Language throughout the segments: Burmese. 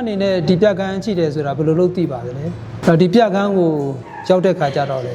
အနေနဲ့ဒီပြကန်းရှိတယ်ဆိုတာဘယ်လိုလုပ်သိပါသလဲအဲ့တော့ဒီပြကန်းကိုရောက်တဲ့ခါကျတော့လေ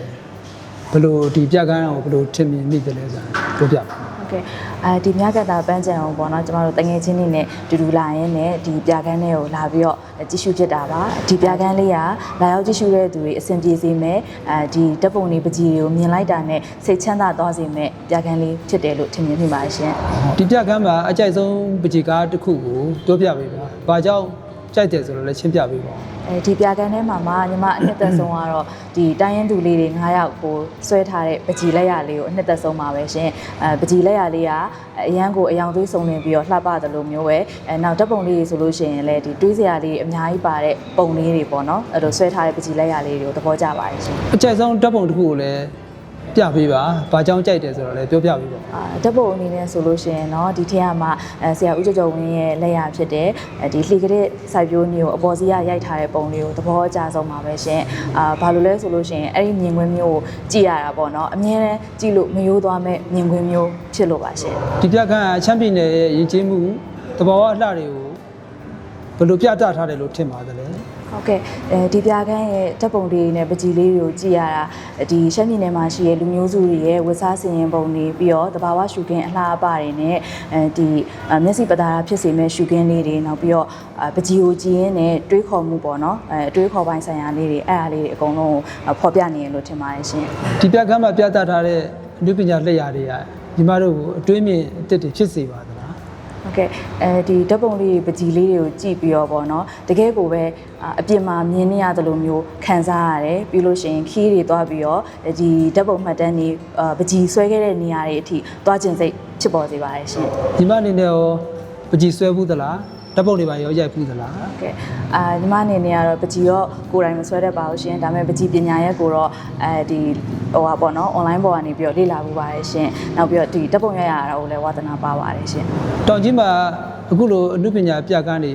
ဘယ်လိုဒီပြကန်းကိုဘယ်လိုထင်မြင်မိသလဲဆိုတာပြောပြပါဟုတ်ကဲ့အဲဒီမြကတာပန်းချံအောင်ပေါ့နော်ကျမတို့တငယ်ချင်းတွေနဲ့တူတူလာရင်းနဲ့ဒီပြကန်းလေးကိုလာပြီးတော့ကြည့်ရှုဖြစ်တာပါဒီပြကန်းလေးကလာရောက်ကြည့်ရှုတဲ့သူတွေအဆင်ပြေစေမယ်အဲဒီတပ်ပုံလေးပကြီးတွေကိုမြင်လိုက်တာနဲ့စိတ်ချမ်းသာသွားစေမယ်ပြကန်းလေးဖြစ်တယ်လို့ထင်မြင်မိပါတယ်ရှင်ဒီပြကန်းမှာအကြိုက်ဆုံးပကြီကားတစ်ခုကိုပြောပြပေးပါ။ဘာကြောင့် ကြိုက်တယ်ဆိုတော့လည်းရှင်းပြပေးပါဦးအဲဒီပြကန်းထဲမှာမှညီမအနှစ်သက်ဆုံးကတော့ဒီတိုင်းရင်သူလေးတွေ9ယောက်ကိုဆွဲထားတဲ့ပကြီးလက်ရလေးကိုအနှစ်သက်ဆုံးပါပဲရှင်အဲပကြီးလက်ရလေးကအရန်ကိုအယောင်သွေးစုံလင်ပြီးတော့လှပတယ်လို့မျိုးပဲအဲနောက်ဓာတ်ပုံလေးတွေဆိုလို့ရှိရင်လည်းဒီတွေးစရာလေးအများကြီးပါတဲ့ပုံလေးတွေပေါ့နော်အဲ့လိုဆွဲထားတဲ့ပကြီးလက်ရလေးတွေကိုသဘောကျပါတယ်ရှင်။အကြိုက်ဆုံးဓာတ်ပုံတစ်ခုကိုလည်း ပြပေးပါ။ဘာကြောင့်ကြိုက်တယ်ဆိုတော့လည်းပြောပြပေးပါဦး အာဓာတ်ပုံအနေနဲ့ဆိုလို့ရှိရင်เนาะဒီထက်မှာအဲဆရာဦးကျော်ကျော်ဝင်းရဲ့လက်ရဖြစ်တဲ့အဲဒီလှေကတဲ့စိုက်ပျိုးမျိုးကိုအပေါ်စီးရရိုက်ထားတဲ့ပုံလေးကိုသဘောအကျဆုံးပါပဲရှင်အာဘာလို့လဲဆိုလို့ရှိရင်အဲ့ဒီမြင်ကွင်းမျိုးကိုကြည့်ရတာပေါ့เนาะအမြဲတမ်းကြည့်လို့မရိုးသွားမဲ့မြင်ကွင်းမျိုးဖြစ်လို့ပါရှင် ။ဒီပြကန်းကချမ်းပြည်နယ်ရဲ့ယဉ်ကျေးမှုတဘာဝအလှတွေကိုဘယ်လိုပြသထားတယ်လို့ထင်ပါသလဲ ဟုတ်ကဲ့အဲဒီပြကန်းရဲ့ဓာတ်ပုံလေးနဲ့ပကြီးလေးတွေကိုကြည့်ရတာဒီရှမ်းပြည်နယ်မှာရှိတဲ့လူမျိုးစုတွေရဲ့ဝတ်စားစင်ရင်ပုံတွေပြီးတော့တဘာဝရှုခင်းအလှအပတွေနဲ့အဲဒီမျက်စိပတာဖြစ်စေမဲ့ရှုခင်းလေးတွေနောက်ပြီးတော့ပကြီးကိုကြည့်ရင်းနဲ့တွေးခေါ်မှုပေါ့နော်အဲတွေးခေါ်ပိုင်းဆိုင်ရာလေးတွေအဲ့အားလေးတွေအကုန်လုံးကိုဖော်ပြနေရလို့ထင်ပါတယ်ရှင်။ဒီပြကန်းမှာပြသထားတဲ့အနုပညာလက်ရာတွေကညီမတို့ကိုအတွေးမြင်အစ်စ်တွေဖြစ်စေပါသလား ဟုတ်ကဲ့အဲဒီဓာတ်ပုံလေးတွေပကြီးလေးတွေကိုကြည့်ပြီးတော့ပေါ့နော်တကယ်ကိုပဲအာအပြင်မှာမြင်နေရတယ်လို့မျိုးခံစားရတယ်ပြီးလို့ရှိရင်ခီးတွေသွားပြီးတော့ဒီဓာတ်ပုံမှတ်တမ်းတွေအာပကြီးဆွဲခဲ့တဲ့နေရာတွေအထိသွားကျင်စိတ်ဖြစ်ပေါ်စေပါတယ်ရှင်။ညီမအနေနဲ့ရောပကြီဆွဲဘူးသလား။ ဓာတ်ပုံတွေပါရောရိုက်ဘူးသလားဟုတ်ကဲ့အာညီမအနေနဲ့ကတော့ပကြီးရောကိုယ်တိုင်မဆွဲတတ်ပါဘူးရှင်ဒါပေမဲ့ပကြီးပညာရဲ့ကိုတော့အဲဒီဟိုပါပေါ့နော် online ပေါ်ကနေပြီးတော့လေ့လာမှုပါတယ်ရှင်နောက်ပြီးတော့ဒီဓာတ်ပုံရရတာကိုလည်းဝါသနာပါပါတယ်ရှင်။တောင်ကြီးမှာအခုလိုအနုပညာပြကန်းတွေ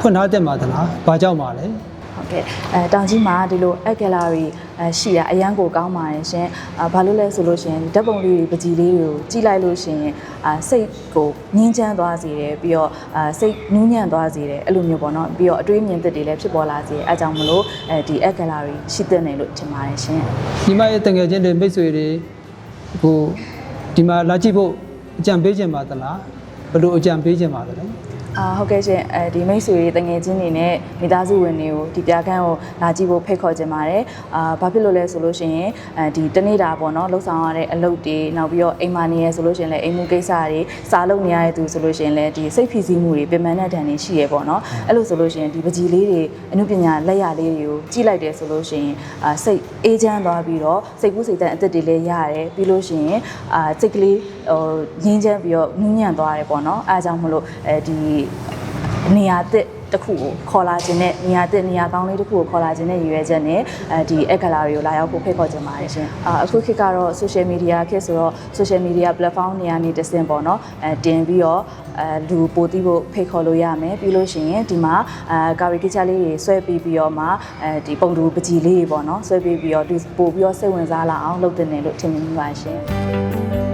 ဖွင့်ထားတဲ့မှာသလား။ဘာကြောင့်ပါလဲ။ ဟုတ်ကဲ့အဲတောင်ကြီးမှာဒီလို art gallery အဲရှိတာအရန်ကိုကောင်းပါတယ်ရှင်အာဘာလို့လဲဆိုလို့ရှင်ဓာတ်ပုံလေးတွေပကြီးလေးတွေကိုကြည့်လိုက်လို့ရှင်အာစိတ်ကိုငြင်းချမ်းသွားစေတယ်ပြီးတော့အာစိတ်နူးညံ့သွားစေတယ်အဲ့လိုမျိုးပေါ့နော်ပြီးတော့အတွေးမြင်သစ်တွေလည်းဖြစ်ပေါ်လာစေတယ်အဲကြောင့်မလို့အဲဒီ art gallery ရှိတဲ့နေလို့ထင်ပါတယ်ရှင်ညီမရဲ့တငယ်ချင်းတွေမိတ်ဆွေတွေဟိုဒီမှာလာကြည့်ဖို့အကြံပေးခြင်းပါသလားဘယ်လိုအကြံပေးခြင်းပါသလဲ အာဟုတ်ကဲ့ရှင်အဲဒီမိတ်ဆွေတွေတငယ်ချင်းတွေနဲ့မိသားစုဝင်တွေကိုဒီပြခန်းကိုလာကြည့်ဖို့ဖိတ်ခေါ်ကြပါတယ်အာဘာဖြစ်လို့လဲဆိုလို့ရှိရင်အဲဒီတနေ့တာပေါ့နော်လှုပ်ဆောင်ရတဲ့အလုပ်တွေနောက်ပြီးတော့အိမ်မာနေရဆိုလို့ရှိရင်လည်းအိမ်မှုကိစ္စတွေစာလုပ်နေရတဲ့သူဆိုလို့ရှိရင်လည်းဒီစိတ်ဖိစီးမှုတွေပြင်ပန်းတဲ့တန်တွေရှိရပေါ့နော်အဲ့လိုဆိုလို့ရှိရင်ဒီပကြီးလေးတွေအမှုပညာလက်ရလေးတွေကိုကြည့်လိုက်တယ်ဆိုလို့ရှိရင်အာစိတ်အေးချမ်းသွားပြီးတော့စိတ်ကူးစိတ်တန်အသက်တွေလည်းရတယ်ပြီးလို့ရှိရင်အာစိတ်ကလေးဟိုငြင်းချမ်းပြီးတော့နူးညံ့သွားတယ်ပေါ့နော်အဲအကြောင်းမလို့အဲဒီနေရာတစ်တစ်ခုကိုခေါ်လာခြင်းနဲ့နေရာတစ်နေရာကောင်းလေးတစ်ခုကိုခေါ်လာခြင်းနဲ့ရည်ရွယ်ချက်နဲ့အဲဒီ app gallery ကိုလာရောက်ဖို့ဖိတ်ခေါ်ခြင်းပါတယ်ရှင်။အာအခုခေတ်ကတော့ social media ခေတ်ဆိုတော့ social media platform နေရာနေတစ်ဆင့်ပေါ့နော်အဲတင်ပြီးတော့အဲလူပို့သိဖို့ဖိတ်ခေါ်လို့ရမယ်ပြီးလို့ရှိရင်ဒီမှာအဲကာရီကချလေးတွေဆွဲပြီးပြီးတော့မှအဲဒီပုံတူပကြီးလေးတွေပေါ့နော်ဆွဲပြီးပြီးတော့ဒီပို့ပြီးတော့စိတ်ဝင်စားလာအောင်လုပ်တင်တယ်လို့ထင်မိပါရှင်။